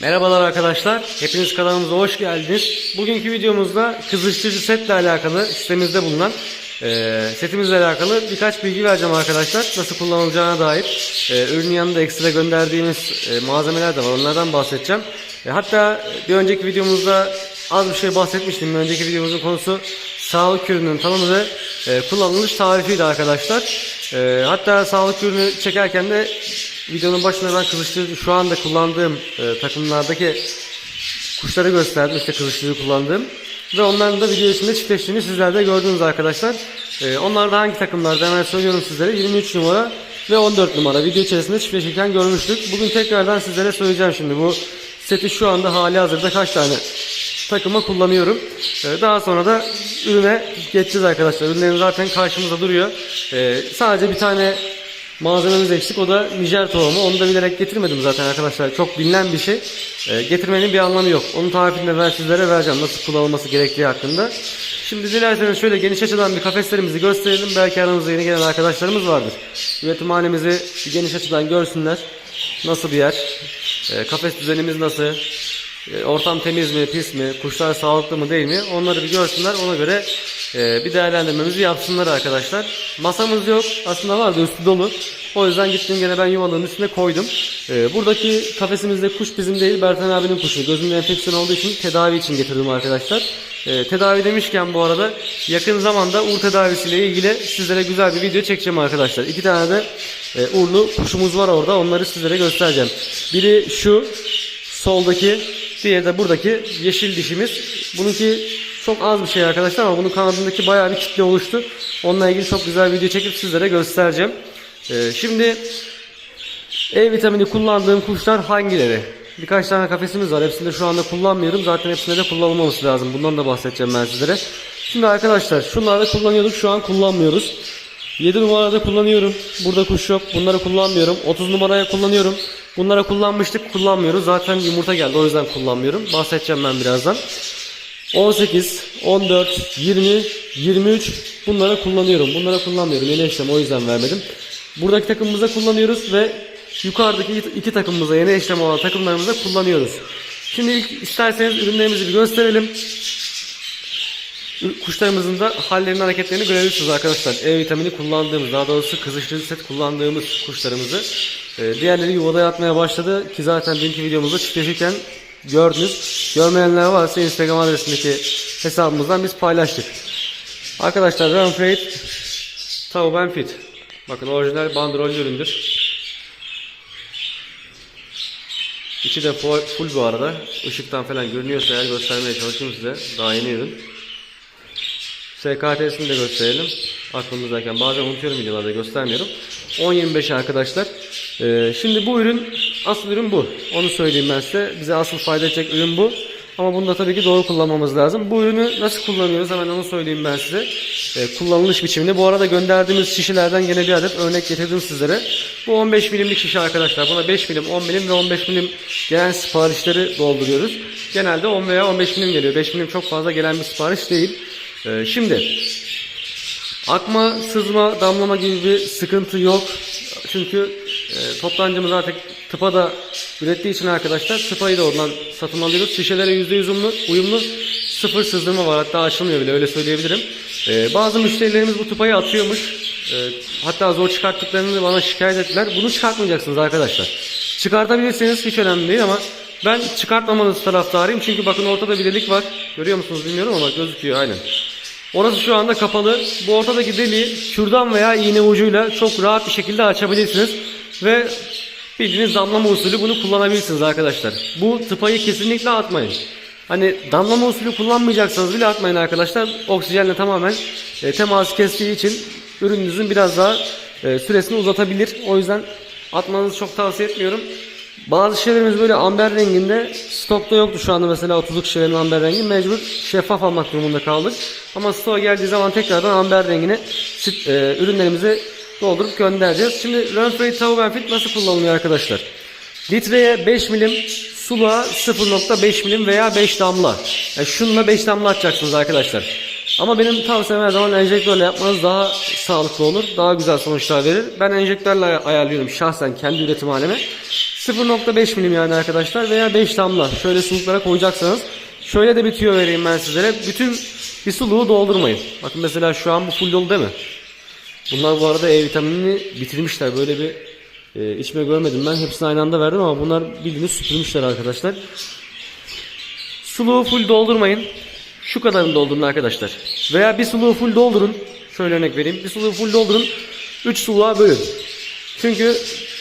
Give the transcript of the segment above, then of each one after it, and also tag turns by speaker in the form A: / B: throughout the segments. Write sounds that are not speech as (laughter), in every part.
A: Merhabalar arkadaşlar. Hepiniz kanalımıza hoş geldiniz. Bugünkü videomuzda kızıştırıcı setle alakalı sitemizde bulunan e, setimizle alakalı birkaç bilgi vereceğim arkadaşlar. Nasıl kullanılacağına dair. E, ürünün yanında ekstra gönderdiğimiz e, malzemeler de var. Onlardan bahsedeceğim. E, hatta bir önceki videomuzda az bir şey bahsetmiştim. Bir önceki videomuzun konusu sağlık ürününün tanımı ve e, kullanılış tarifiydi arkadaşlar. E, hatta sağlık ürünü çekerken de videonun başında ben kızıştırıcı şu anda kullandığım e, takımlardaki kuşları gösterdim işte kızıştırıcı kullandığım ve onların da video içinde çiftleştiğini sizler de gördünüz arkadaşlar. E, onlar da hangi takımlarda hemen söylüyorum sizlere 23 numara ve 14 numara video içerisinde çiftleşirken görmüştük. Bugün tekrardan sizlere söyleyeceğim şimdi bu seti şu anda hali hazırda kaç tane takıma kullanıyorum. Ee, Daha sonra da ürüne geçeceğiz arkadaşlar. Ürünlerim zaten karşımızda duruyor. Ee, sadece bir tane malzememiz eksik. O da Nijer tohumu. Onu da bilerek getirmedim zaten arkadaşlar. Çok bilinen bir şey. Ee, getirmenin bir anlamı yok. Onun tarifini de ben sizlere vereceğim. Nasıl kullanılması gerektiği hakkında. Şimdi dilerseniz şöyle geniş açıdan bir kafeslerimizi gösterelim. Belki aranızda yeni gelen arkadaşlarımız vardır. Üretimhanemizi geniş açıdan görsünler. Nasıl bir yer? Ee, kafes düzenimiz nasıl? E, Ortam temiz mi, pis mi, kuşlar sağlıklı mı değil mi? Onları bir görsünler. Ona göre e, bir değerlendirmemizi yapsınlar arkadaşlar. Masamız yok. Aslında vardı üstü dolu. O yüzden gittim gene ben yuvalığın üstüne koydum. E, buradaki kafesimizde kuş bizim değil Bertan abinin kuşu. Gözünde enfeksiyon olduğu için tedavi için getirdim arkadaşlar. E, tedavi demişken bu arada yakın zamanda ur tedavisiyle ilgili sizlere güzel bir video çekeceğim arkadaşlar. İki tane de e, urlu kuşumuz var orada. Onları sizlere göstereceğim. Biri şu soldaki Diğeri de buradaki yeşil dişimiz. Bununki çok az bir şey arkadaşlar ama bunun kanadındaki bayağı bir kitle oluştu. Onunla ilgili çok güzel video çekip sizlere göstereceğim. Ee, şimdi E vitamini kullandığım kuşlar hangileri? Birkaç tane kafesimiz var. Hepsini de şu anda kullanmıyorum. Zaten hepsinde de kullanılmaması lazım. Bundan da bahsedeceğim ben sizlere. Şimdi arkadaşlar şunları kullanıyorduk. Şu an kullanmıyoruz. 7 numarada kullanıyorum. Burada kuş yok. Bunları kullanmıyorum. 30 numaraya kullanıyorum. Bunlara kullanmıştık. Kullanmıyoruz. Zaten yumurta geldi. O yüzden kullanmıyorum. Bahsedeceğim ben birazdan. 18, 14, 20, 23 bunlara kullanıyorum. Bunlara kullanmıyorum. Yeni eşlem o yüzden vermedim. Buradaki takımımıza kullanıyoruz ve yukarıdaki iki- takımımıza yeni eşlem olan takımlarımıza kullanıyoruz. Şimdi ilk isterseniz ürünlerimizi bir gösterelim. Kuşlarımızın da hallerini hareketlerini görebilirsiniz arkadaşlar. E vitamini kullandığımız daha doğrusu kızıştırıcı set kullandığımız kuşlarımızı. Ee, diğerleri yuvada yatmaya başladı ki zaten dünkü videomuzda çiftleşirken gördünüz. Görmeyenler varsa Instagram adresindeki hesabımızdan biz paylaştık. Arkadaşlar Run Freight Tauben Fit. Bakın orijinal bandrollü üründür. İçi de full, bu arada. Işıktan falan görünüyorsa eğer göstermeye çalışayım size. Daha yeni ürün. SKT'sini de gösterelim. Aklımızdayken bazen unutuyorum videolarda göstermiyorum. 10.25 arkadaşlar. Ee, şimdi bu ürün asıl ürün bu. Onu söyleyeyim ben size. Bize asıl fayda edecek ürün bu. Ama bunu da tabii ki doğru kullanmamız lazım. Bu ürünü nasıl kullanıyoruz hemen onu söyleyeyim ben size. Ee, kullanılış biçimini. Bu arada gönderdiğimiz şişelerden gene bir adet örnek getirdim sizlere. Bu 15 milimlik şişe arkadaşlar. Buna 5 milim, 10 milim ve 15 milim gelen siparişleri dolduruyoruz. Genelde 10 veya 15 milim geliyor. 5 milim çok fazla gelen bir sipariş değil. Ee, şimdi akma, sızma, damlama gibi bir sıkıntı yok. Çünkü e, toptancımız artık tıpa da ürettiği için arkadaşlar tıpayı da oradan satın alıyoruz. Şişelere %100 uyumlu, uyumlu sıfır sızdırma var. Hatta açılmıyor bile öyle söyleyebilirim. E, bazı müşterilerimiz bu tıpayı atıyormuş. E, hatta zor çıkarttıklarını bana şikayet ettiler. Bunu çıkartmayacaksınız arkadaşlar. Çıkartabilirseniz hiç önemli değil ama ben çıkartmamanız taraftarıyım. Çünkü bakın ortada bir delik var. Görüyor musunuz bilmiyorum ama gözüküyor aynen. Orası şu anda kapalı. Bu ortadaki deliği kürdan veya iğne ucuyla çok rahat bir şekilde açabilirsiniz. Ve bildiğiniz damlama usulü bunu kullanabilirsiniz arkadaşlar. Bu tıpayı kesinlikle atmayın. Hani damlama usulü kullanmayacaksanız bile atmayın arkadaşlar. Oksijenle tamamen e, teması kestiği için ürününüzün biraz daha e, süresini uzatabilir. O yüzden atmanızı çok tavsiye etmiyorum. Bazı şeylerimiz böyle amber renginde stokta yoktu şu anda mesela 30'luk şişelerin amber rengi mecbur şeffaf almak durumunda kaldık. Ama stoğa geldiği zaman tekrardan amber rengini sit- e, ürünlerimize doldurup göndereceğiz. Şimdi Renfrey Tauben nasıl kullanılıyor arkadaşlar? Litreye 5 milim suluğa 0.5 milim veya 5 damla. Yani şununla 5 damla atacaksınız arkadaşlar. Ama benim tavsiyem her zaman enjektörle yapmanız daha sağlıklı olur. Daha güzel sonuçlar verir. Ben enjektörle ay- ayarlıyorum şahsen kendi üretim halime. 0.5 milim yani arkadaşlar veya 5 damla. Şöyle suluklara koyacaksanız. Şöyle de bir tüyo vereyim ben sizlere. Bütün bir suluğu doldurmayın. Bakın mesela şu an bu full dolu değil mi? Bunlar bu arada E vitaminini bitirmişler. Böyle bir e, içme görmedim ben. Hepsini aynı anda verdim ama bunlar bildiğiniz süpürmüşler arkadaşlar. Suluğu full doldurmayın. Şu kadarını doldurun arkadaşlar. Veya bir suluğu full doldurun. Şöyle örnek vereyim. Bir suluğu full doldurun. 3 suluğa bölün. Çünkü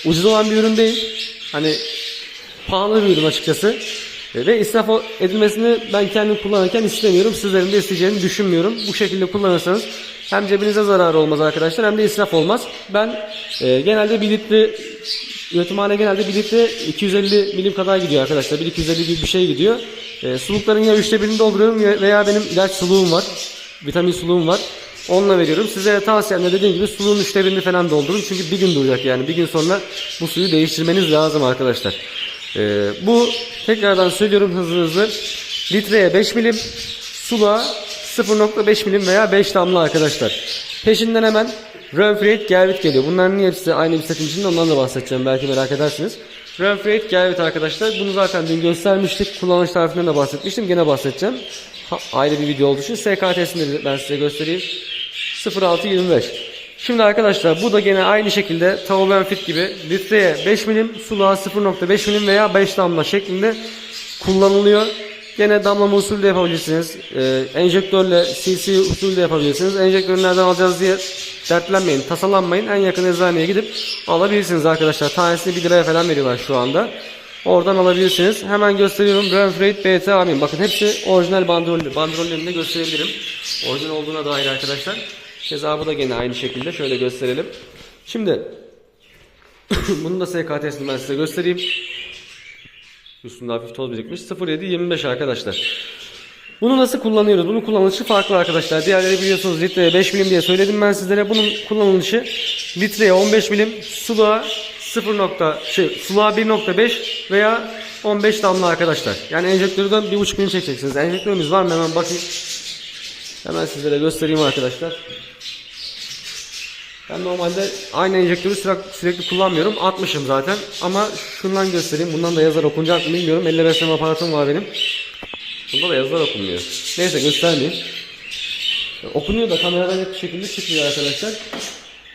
A: ucuz olan bir ürün değil. Hani pahalı bir ürün açıkçası. E, Ve israf edilmesini ben kendim kullanırken istemiyorum. Sizlerin de isteyeceğini düşünmüyorum. Bu şekilde kullanırsanız hem cebinize zarar olmaz arkadaşlar hem de israf olmaz. Ben e, genelde 1 litre üretimhane genelde 1 litre 250 milim kadar gidiyor arkadaşlar. 1 250 gibi bir şey gidiyor. E, sulukların ya üçte birini dolduruyorum ya- veya benim ilaç suluğum var. Vitamin suluğum var. Onunla veriyorum. Size tavsiyem de dediğim gibi suluğun üçte birini falan doldurun. Çünkü bir gün duracak yani. Bir gün sonra bu suyu değiştirmeniz lazım arkadaşlar. Ee, bu tekrardan söylüyorum hızlı hızlı. Litreye 5 milim, suluğa 0.5 milim veya 5 damla arkadaşlar. Peşinden hemen Renfreid Gervit geliyor. Bunların hepsi aynı bir setin içinde ondan da bahsedeceğim belki merak edersiniz. Renfreid Gervit arkadaşlar. Bunu zaten dün göstermiştik. Kullanış tarifinden de bahsetmiştim. Gene bahsedeceğim. Ha, ayrı bir video olduğu için SKT'sini ben size göstereyim. 0625. Şimdi arkadaşlar bu da gene aynı şekilde Tauben Fit gibi litreye 5 milim, suluğa 0.5 milim veya 5 damla şeklinde kullanılıyor. Gene damlama usulü de yapabilirsiniz. Ee, enjektörle CC usulü de yapabilirsiniz. Enjektörü nereden alacağız diye dertlenmeyin, tasalanmayın. En yakın eczaneye gidip alabilirsiniz arkadaşlar. Tanesini 1 liraya falan veriyorlar şu anda. Oradan alabilirsiniz. Hemen gösteriyorum. Renfreid BT Amin. Bakın hepsi orijinal bandrol. Bandrollerini de gösterebilirim. Orijinal olduğuna dair arkadaşlar. Keza bu da gene aynı şekilde. Şöyle gösterelim. Şimdi (laughs) bunun da SKT'sini ben size göstereyim. Üstünde hafif toz birikmiş. 0725 arkadaşlar. Bunu nasıl kullanıyoruz? Bunun kullanılışı farklı arkadaşlar. Diğerleri biliyorsunuz litreye 5 milim diye söyledim ben sizlere. Bunun kullanılışı litreye 15 milim, suluğa 0. nokta- şey, suluğa 1.5 veya 15 damla arkadaşlar. Yani enjektörden 1.5 milim çekeceksiniz. Enjektörümüz var mı? Hemen bakayım. Hemen sizlere göstereyim arkadaşlar. Ben normalde aynı enjektörü sürekli, sürekli kullanmıyorum. Atmışım zaten. Ama şundan göstereyim. Bundan da yazar okunacak mı bilmiyorum. 55 besleme aparatım var benim. Bunda da yazılar okunmuyor. Neyse göstermeyeyim. Okunuyor da kameradan net şekilde çıkmıyor arkadaşlar.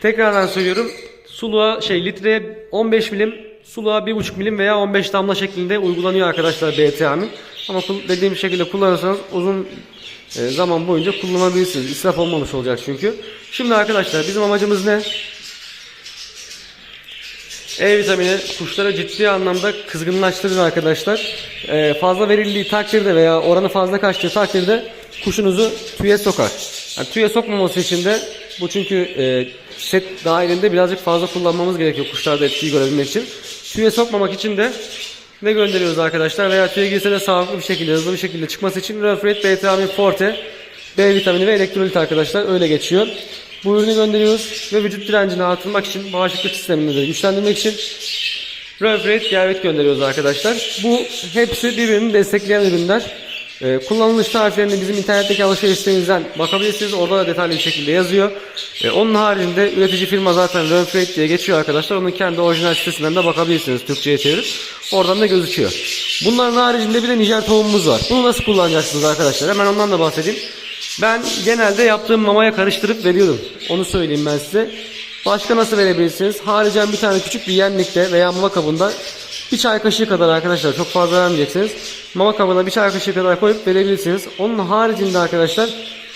A: Tekrardan söylüyorum. Suluğa şey litreye 15 milim, suluğa 1,5 milim veya 15 damla şeklinde uygulanıyor arkadaşlar BTA'nın. Ama dediğim şekilde kullanırsanız uzun zaman boyunca kullanabilirsiniz. İsraf olmamış olacak çünkü. Şimdi arkadaşlar bizim amacımız ne? E vitamini kuşlara ciddi anlamda kızgınlaştırır arkadaşlar. Ee, fazla verildiği takdirde veya oranı fazla kaçtığı takdirde kuşunuzu tüye sokar. Yani tüye sokmaması için de bu çünkü e, set dahilinde birazcık fazla kullanmamız gerekiyor kuşlarda etkiyi görebilmek için. Tüye sokmamak için de ne gönderiyoruz arkadaşlar veya tüye girse de sağlıklı bir şekilde hızlı bir şekilde çıkması için Refred B-vitamin Forte B vitamini ve elektrolit arkadaşlar öyle geçiyor. Bu ürünü gönderiyoruz ve vücut direncini artırmak için, bağışıklık sistemini de güçlendirmek için Refred Gervet gönderiyoruz arkadaşlar. Bu hepsi birbirini destekleyen ürünler. Ee, kullanılış tariflerini bizim internetteki alışveriş sitemizden bakabilirsiniz. Orada da detaylı bir şekilde yazıyor. Ee, onun haricinde üretici firma zaten Refred diye geçiyor arkadaşlar. Onun kendi orijinal sitesinden de bakabilirsiniz Türkçe'ye çevirip. Oradan da gözüküyor. Bunların haricinde bir de Nijer tohumumuz var. Bunu nasıl kullanacaksınız arkadaşlar? Hemen ondan da bahsedeyim. Ben genelde yaptığım mamaya karıştırıp veriyorum. Onu söyleyeyim ben size. Başka nasıl verebilirsiniz? Haricen bir tane küçük bir yenlikte veya mama kabında bir çay kaşığı kadar arkadaşlar çok fazla vermeyeceksiniz. Mama kabına bir çay kaşığı kadar koyup verebilirsiniz. Onun haricinde arkadaşlar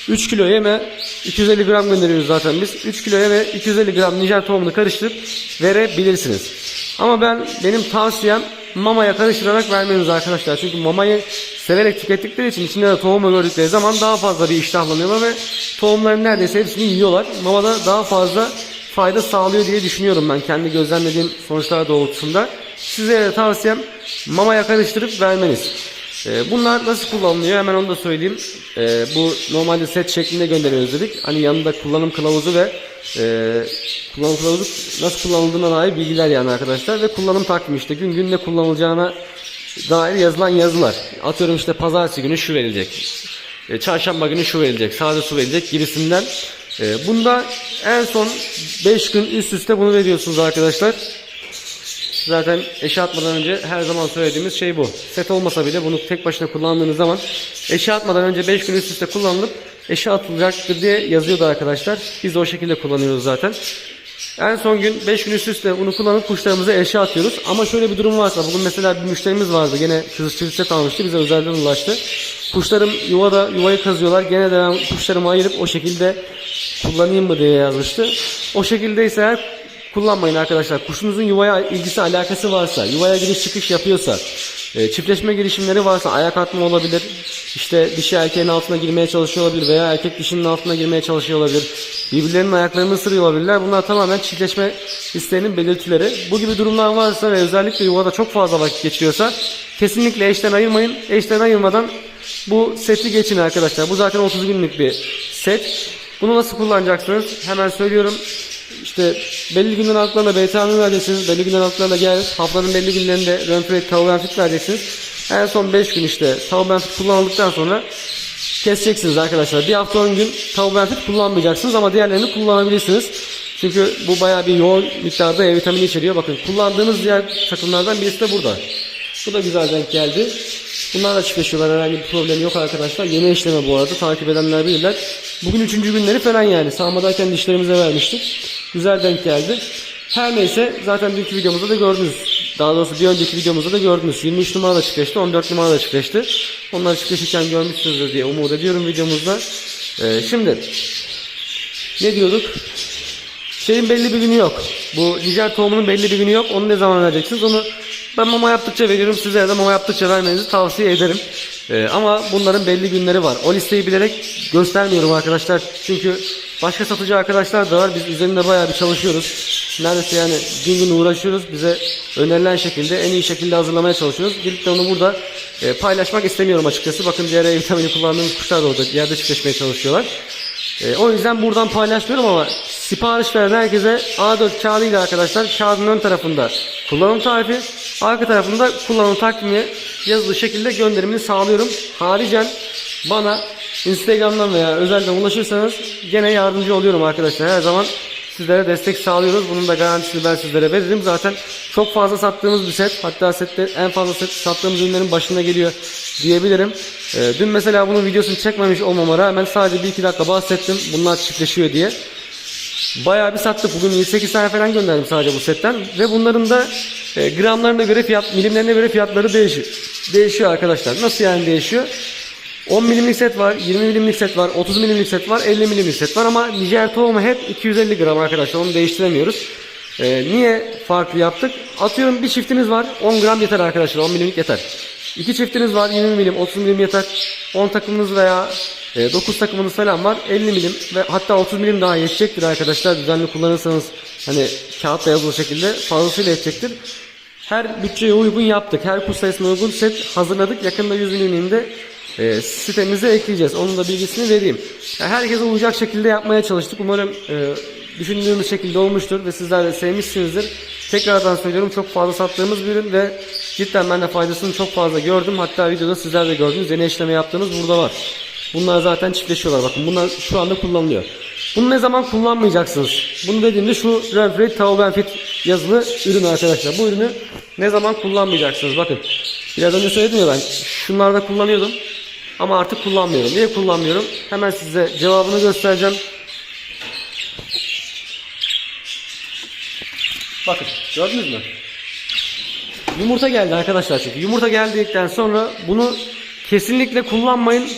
A: 3 kilo yeme 250 gram gönderiyoruz zaten biz. 3 kilo yeme 250 gram Nijer tohumunu karıştırıp verebilirsiniz. Ama ben benim tavsiyem mamaya karıştırarak vermeniz arkadaşlar. Çünkü mamayı severek tükettikleri için içinde de tohumu gördükleri zaman daha fazla bir iştahlanıyorlar ve tohumların neredeyse hepsini yiyorlar. Mamada daha fazla fayda sağlıyor diye düşünüyorum ben kendi gözlemlediğim sonuçlar doğrultusunda. Size de tavsiyem mamaya karıştırıp vermeniz. Ee, bunlar nasıl kullanılıyor hemen onu da söyleyeyim. Ee, bu normalde set şeklinde gönderiyoruz dedik. Hani yanında kullanım kılavuzu ve e, kullanım kılavuzu nasıl kullanıldığına dair bilgiler yani arkadaşlar. Ve kullanım takvimi işte gün gün ne kullanılacağına dair yazılan yazılar. Atıyorum işte pazartesi günü şu verilecek. e, çarşamba günü şu verilecek, sade su verilecek gibisinden. E, bunda en son 5 gün üst üste bunu veriyorsunuz arkadaşlar. Zaten eşe atmadan önce her zaman söylediğimiz şey bu. Set olmasa bile bunu tek başına kullandığınız zaman eşe atmadan önce 5 gün üst üste kullanılıp eşe atılacaktır diye yazıyordu arkadaşlar. Biz de o şekilde kullanıyoruz zaten. En son gün 5 gün üst üste bunu kullanıp kuşlarımıza eşe atıyoruz. Ama şöyle bir durum varsa bugün mesela bir müşterimiz vardı. Gene kızıştırıcı set almıştı. Bize özelden ulaştı. Kuşlarım yuvada yuvayı kazıyorlar. Gene de ben kuşlarımı ayırıp o şekilde kullanayım mı diye yazmıştı. O şekildeyse eğer kullanmayın arkadaşlar. Kuşunuzun yuvaya ilgisi alakası varsa, yuvaya giriş çıkış yapıyorsa, e, çiftleşme girişimleri varsa ayak atma olabilir. İşte dişi erkeğin altına girmeye çalışıyor olabilir veya erkek dişinin altına girmeye çalışıyor olabilir. Birbirlerinin ayaklarını ısırıyor olabilirler. Bunlar tamamen çiftleşme isteğinin belirtileri. Bu gibi durumlar varsa ve özellikle yuvada çok fazla vakit geçiriyorsa kesinlikle eşten ayırmayın. Eşten ayırmadan bu seti geçin arkadaşlar. Bu zaten 30 günlük bir set. Bunu nasıl kullanacaksınız? Hemen söylüyorum. İşte belli günler aralıklarla BTA'nı vereceksiniz. Belli günler aralıklarla gel. Haftanın belli günlerinde Renfrey Tavuk Fit vereceksiniz. En son 5 gün işte Tavuk Fit kullanıldıktan sonra keseceksiniz arkadaşlar. Bir hafta 10 gün Tavuk Fit kullanmayacaksınız ama diğerlerini kullanabilirsiniz. Çünkü bu bayağı bir yoğun miktarda E vitamini içeriyor. Bakın kullandığımız diğer takımlardan birisi de burada. Bu da güzel denk geldi. Bunlar da çiftleşiyorlar herhangi bir problem yok arkadaşlar. Yeni işleme bu arada takip edenler bilirler. Bugün üçüncü günleri falan yani. Sağmadayken dişlerimize vermiştik. Güzel denk geldi. Her neyse zaten dünkü videomuzda da gördünüz. Daha doğrusu bir önceki videomuzda da gördünüz. 23 numara da çiftleşti, 14 numara da çiftleşti. Onlar çiftleşirken görmüşsünüzdür diye umut ediyorum videomuzda. Ee, şimdi ne diyorduk? Şeyin belli bir günü yok. Bu Nijer tohumunun belli bir günü yok. Onu ne zaman vereceksiniz? Onu ben mama yaptıkça veriyorum. Sizlere de mama yaptıkça vermenizi tavsiye ederim. Ee, ama bunların belli günleri var. O listeyi bilerek göstermiyorum arkadaşlar. Çünkü başka satıcı arkadaşlar da var. Biz üzerinde bayağı bir çalışıyoruz. Neredeyse yani gün gün uğraşıyoruz. Bize önerilen şekilde en iyi şekilde hazırlamaya çalışıyoruz. Gidip de onu burada e, paylaşmak istemiyorum açıkçası. Bakın diğer E vitamini kullandığımız kuşlar da orada yerde çiftleşmeye çalışıyorlar. E, o yüzden buradan paylaşmıyorum ama sipariş veren herkese A4 kağıdıyla arkadaşlar kağıdın ön tarafında kullanım tarifi, arka tarafında kullanım takvimi yazılı şekilde gönderimini sağlıyorum. Haricen bana Instagram'dan veya özelden ulaşırsanız gene yardımcı oluyorum arkadaşlar. Her zaman sizlere destek sağlıyoruz. Bunun da garantisini ben sizlere veririm. Zaten çok fazla sattığımız bir set. Hatta sette en fazla set sattığımız ürünlerin başında geliyor diyebilirim. Ee, dün mesela bunun videosunu çekmemiş olmama rağmen sadece bir iki dakika bahsettim. Bunlar çiftleşiyor diye. Bayağı bir sattık. Bugün 28 tane falan gönderdim sadece bu setten. Ve bunların da e, gramlarına göre fiyat, milimlerine göre fiyatları değişiyor. Değişiyor arkadaşlar. Nasıl yani değişiyor? 10 milimlik set var, 20 milimlik set var, 30 milimlik set var, 50 milimlik set var ama Nijer tohumu hep 250 gram arkadaşlar. Onu değiştiremiyoruz. Ee, niye farklı yaptık? Atıyorum bir çiftiniz var, 10 gram yeter arkadaşlar, 10 milimlik yeter. İki çiftiniz var, 20 milim, 30 milim yeter. 10 takımınız veya e, 9 takımınız falan var, 50 milim ve hatta 30 milim daha yetecektir arkadaşlar. Düzenli kullanırsanız hani kağıtla yazılı şekilde fazlasıyla yetecektir. Her bütçeye uygun yaptık. Her kuş sayısına uygun set hazırladık. Yakında 100 miliminde e, sitemize ekleyeceğiz. Onun da bilgisini vereyim. Yani herkese uyacak şekilde yapmaya çalıştık. Umarım e, düşündüğümüz şekilde olmuştur ve sizler de sevmişsinizdir. Tekrardan söylüyorum çok fazla sattığımız bir ürün ve cidden ben de faydasını çok fazla gördüm. Hatta videoda sizler de gördünüz. Yeni işleme yaptığımız burada var. Bunlar zaten çiftleşiyorlar. Bakın bunlar şu anda kullanılıyor. Bunu ne zaman kullanmayacaksınız? Bunu dediğimde şu Renfrey Tauben Fit yazılı ürün arkadaşlar. Bu ürünü ne zaman kullanmayacaksınız? Bakın biraz önce söyledim ya ben şunlarda kullanıyordum. Ama artık kullanmıyorum. Niye kullanmıyorum? Hemen size cevabını göstereceğim. Bakın gördünüz mü? Yumurta geldi arkadaşlar çünkü. Yumurta geldikten sonra bunu kesinlikle kullanmayın.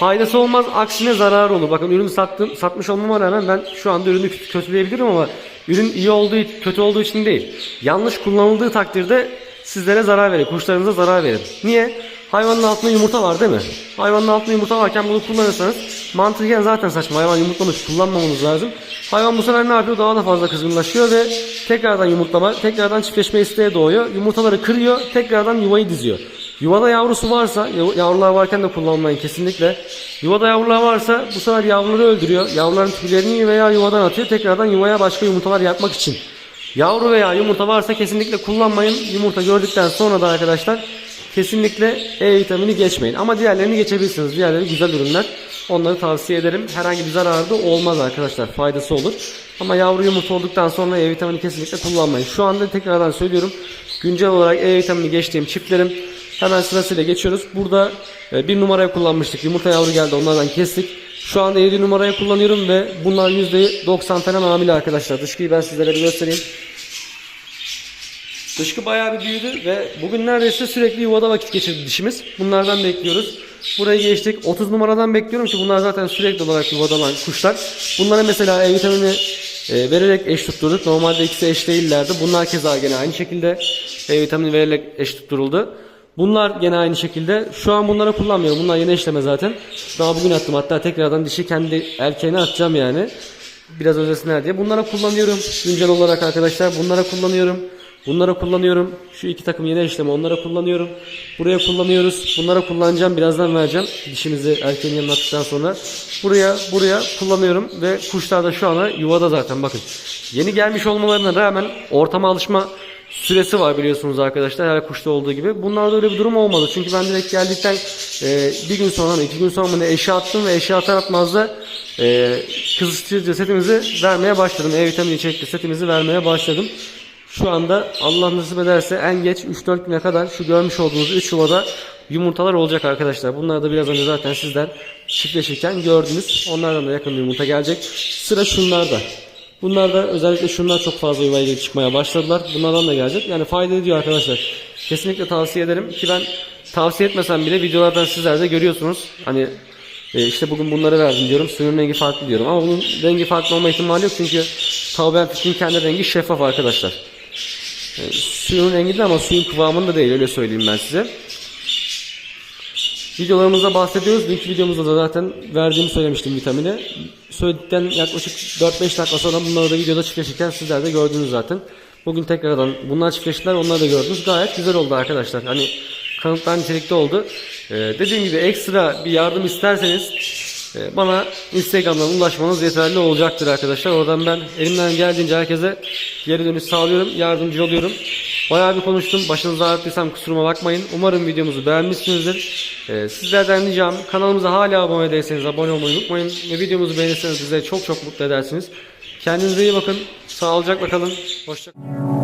A: Faydası olmaz aksine zararı olur. Bakın ürünü sattım, satmış olmama rağmen ben şu anda ürünü kötü- kötüleyebilirim ama ürün iyi olduğu kötü olduğu için değil. Yanlış kullanıldığı takdirde sizlere zarar verir. Kuşlarınıza zarar verir. Niye? Hayvanın altında yumurta var değil mi? Hayvanın altında yumurta varken bunu kullanırsanız mantıken zaten saçma. Hayvan yumurtlamış kullanmamamız lazım. Hayvan bu sefer ne yapıyor? Daha da fazla kızgınlaşıyor ve tekrardan yumurtlama, tekrardan çiftleşme isteği doğuyor. Yumurtaları kırıyor, tekrardan yuvayı diziyor. Yuvada yavrusu varsa, yav- yavrular varken de kullanmayın kesinlikle. Yuvada yavrular varsa bu sefer yavruları öldürüyor. Yavruların tüylerini veya yuvadan atıyor. Tekrardan yuvaya başka yumurtalar yapmak için. Yavru veya yumurta varsa kesinlikle kullanmayın. Yumurta gördükten sonra da arkadaşlar kesinlikle E vitamini geçmeyin. Ama diğerlerini geçebilirsiniz. Diğerleri güzel ürünler. Onları tavsiye ederim. Herhangi bir zararı da olmaz arkadaşlar. Faydası olur. Ama yavru yumurta olduktan sonra E vitamini kesinlikle kullanmayın. Şu anda tekrardan söylüyorum. Güncel olarak E vitamini geçtiğim çiftlerim hemen sırasıyla geçiyoruz. Burada e, bir numaraya kullanmıştık. Yumurta yavru geldi. Onlardan kestik. Şu anda 7 numaraya kullanıyorum ve bunlar %90 falan hamile arkadaşlar. Dışkıyı ben sizlere bir göstereyim. Dışkı bayağı bir büyüdü ve bugün neredeyse sürekli yuvada vakit geçirdi dişimiz. Bunlardan bekliyoruz. Burayı geçtik. 30 numaradan bekliyorum ki bunlar zaten sürekli olarak yuvada olan kuşlar. Bunlara mesela E vitamini e, vererek eş tutturduk. Normalde ikisi eş değillerdi. Bunlar keza gene aynı şekilde E vitamini vererek eş tutturuldu. Bunlar gene aynı şekilde. Şu an bunları kullanmıyorum. Bunlar yeni eşleme zaten. Daha bugün attım. Hatta tekrardan dişi kendi erkeğine atacağım yani. Biraz özesinler diye. Bunlara kullanıyorum. Güncel olarak arkadaşlar. Bunlara kullanıyorum. Bunlara kullanıyorum. Şu iki takım yeni eşleme onlara kullanıyorum. Buraya kullanıyoruz. Bunlara kullanacağım. Birazdan vereceğim. Dişimizi erkeğin yanına attıktan sonra. Buraya buraya kullanıyorum. Ve kuşlar da şu anda yuvada zaten bakın. Yeni gelmiş olmalarına rağmen ortama alışma süresi var biliyorsunuz arkadaşlar her kuşta olduğu gibi. Bunlarda öyle bir durum olmadı. Çünkü ben direkt geldikten e, bir gün sonra mı iki gün sonra mı ne eşya attım ve eşya atar atmaz da e, kızıştırıcı setimizi vermeye başladım. E vitamini içerikli setimizi vermeye başladım. Şu anda Allah nasip ederse en geç 3-4 güne kadar şu görmüş olduğunuz 3 yuvada yumurtalar olacak arkadaşlar. Bunları da biraz önce zaten sizler çiftleşirken gördünüz. Onlardan da yakın yumurta gelecek. Sıra şunlarda. Bunlar da özellikle şunlar çok fazla yuvaya çıkmaya başladılar. Bunlardan da gelecek. Yani fayda ediyor arkadaşlar. Kesinlikle tavsiye ederim ki ben tavsiye etmesem bile videolardan sizler de görüyorsunuz. Hani e, işte bugün bunları verdim diyorum. Suyun rengi farklı diyorum. Ama bunun rengi farklı olma ihtimali yok çünkü tavben fitin kendi rengi şeffaf arkadaşlar. E, suyun rengi de ama suyun kıvamında değil öyle söyleyeyim ben size. Videolarımızda bahsediyoruz. Dünkü videomuzda da zaten verdiğimi söylemiştim vitamini. Söyledikten yaklaşık 4-5 dakika sonra bunları da videoda çiftleşirken sizler de gördünüz zaten. Bugün tekrardan bunlar çiftleştiler onları da gördünüz. Gayet güzel oldu arkadaşlar. Hani kanıtlar nitelikte oldu. Ee, dediğim gibi ekstra bir yardım isterseniz e, bana Instagram'dan ulaşmanız yeterli olacaktır arkadaşlar. Oradan ben elimden geldiğince herkese geri dönüş sağlıyorum. Yardımcı oluyorum. Bayağı bir konuştum. Başınızı ağrıttıysam kusuruma bakmayın. Umarım videomuzu beğenmişsinizdir. Ee, sizlerden ricam kanalımıza hala abone değilseniz abone olmayı unutmayın. Ve videomuzu beğenirseniz bize çok çok mutlu edersiniz. Kendinize iyi bakın. Sağlıcakla kalın. Hoşçakalın.